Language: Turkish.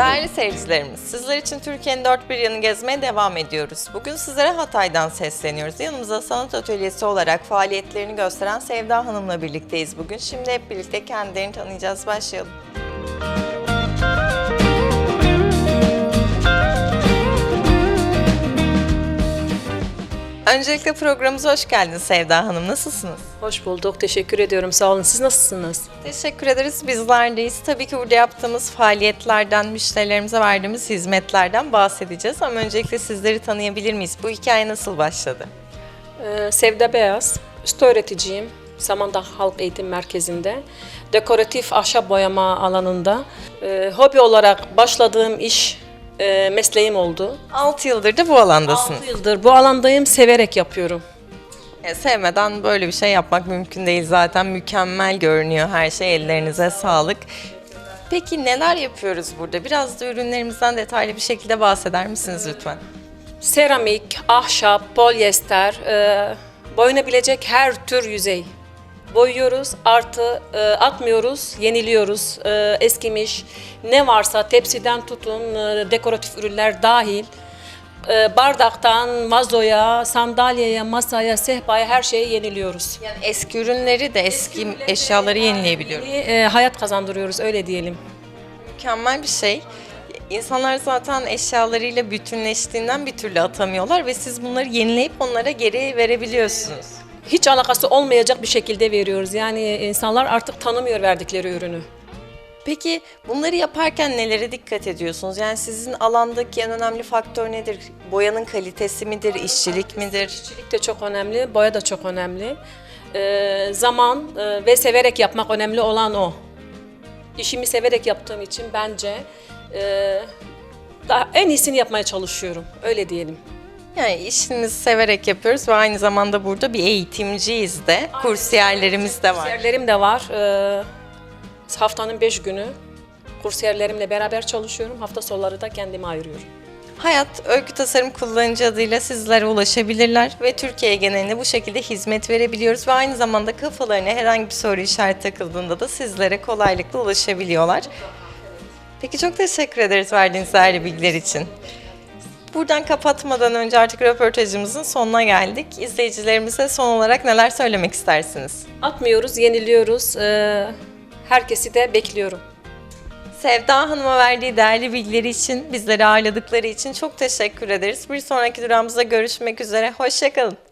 Değerli seyircilerimiz, sizler için Türkiye'nin dört bir yanı gezmeye devam ediyoruz. Bugün sizlere Hatay'dan sesleniyoruz. Yanımızda sanat atölyesi olarak faaliyetlerini gösteren Sevda Hanım'la birlikteyiz bugün. Şimdi hep birlikte kendilerini tanıyacağız. Başlayalım. Öncelikle programımıza hoş geldiniz Sevda Hanım. Nasılsınız? Hoş bulduk. Teşekkür ediyorum. Sağ olun. Siz nasılsınız? Teşekkür ederiz. Bizler deyiz. Tabii ki burada yaptığımız faaliyetlerden, müşterilerimize verdiğimiz hizmetlerden bahsedeceğiz. Ama öncelikle sizleri tanıyabilir miyiz? Bu hikaye nasıl başladı? Ee, Sevda Beyaz. Usta öğreticiyim. Samandağ Halk Eğitim Merkezi'nde. Dekoratif ahşap boyama alanında. Ee, hobi olarak başladığım iş e, mesleğim oldu. 6 yıldır da bu alandasınız. 6 yıldır bu alandayım. Severek yapıyorum. E, sevmeden böyle bir şey yapmak mümkün değil zaten. Mükemmel görünüyor her şey. Ellerinize sağlık. Peki neler yapıyoruz burada? Biraz da ürünlerimizden detaylı bir şekilde bahseder misiniz lütfen? Seramik, ahşap, polyester, e, boyanabilecek her tür yüzey. Boyuyoruz, artı e, atmıyoruz, yeniliyoruz. E, eskimiş, ne varsa tepsiden tutun, e, dekoratif ürünler dahil. E, bardaktan vazoya, sandalyeye, masaya, sehpaya her şeyi yeniliyoruz. Yani eski ürünleri de eski eşyaları yenileyebiliyoruz. E, hayat kazandırıyoruz, öyle diyelim. Mükemmel bir şey. İnsanlar zaten eşyalarıyla bütünleştiğinden bir türlü atamıyorlar ve siz bunları yenileyip onlara geri verebiliyorsunuz. Hiç alakası olmayacak bir şekilde veriyoruz. Yani insanlar artık tanımıyor verdikleri ürünü. Peki bunları yaparken nelere dikkat ediyorsunuz? Yani sizin alandaki en önemli faktör nedir? Boyanın kalitesi midir, işçilik midir? İşçilik de çok önemli, boya da çok önemli. Ee, zaman e, ve severek yapmak önemli olan o. İşimi severek yaptığım için bence e, daha en iyisini yapmaya çalışıyorum. Öyle diyelim. Yani işinizi severek yapıyoruz ve aynı zamanda burada bir eğitimciyiz de. Kursiyerlerimiz de var. Kursiyerlerim de var. Ee, haftanın beş günü kursiyerlerimle beraber çalışıyorum. Hafta sonları da kendime ayırıyorum. Hayat Öykü Tasarım kullanıcı adıyla sizlere ulaşabilirler ve Türkiye genelinde bu şekilde hizmet verebiliyoruz ve aynı zamanda kafalarına herhangi bir soru işareti takıldığında da sizlere kolaylıkla ulaşabiliyorlar. Peki çok teşekkür ederiz verdiğiniz değerli bilgiler için. Buradan kapatmadan önce artık röportajımızın sonuna geldik. İzleyicilerimize son olarak neler söylemek istersiniz? Atmıyoruz, yeniliyoruz. Ee, herkesi de bekliyorum. Sevda Hanım'a verdiği değerli bilgileri için, bizleri ağırladıkları için çok teşekkür ederiz. Bir sonraki durağımızda görüşmek üzere. Hoşçakalın.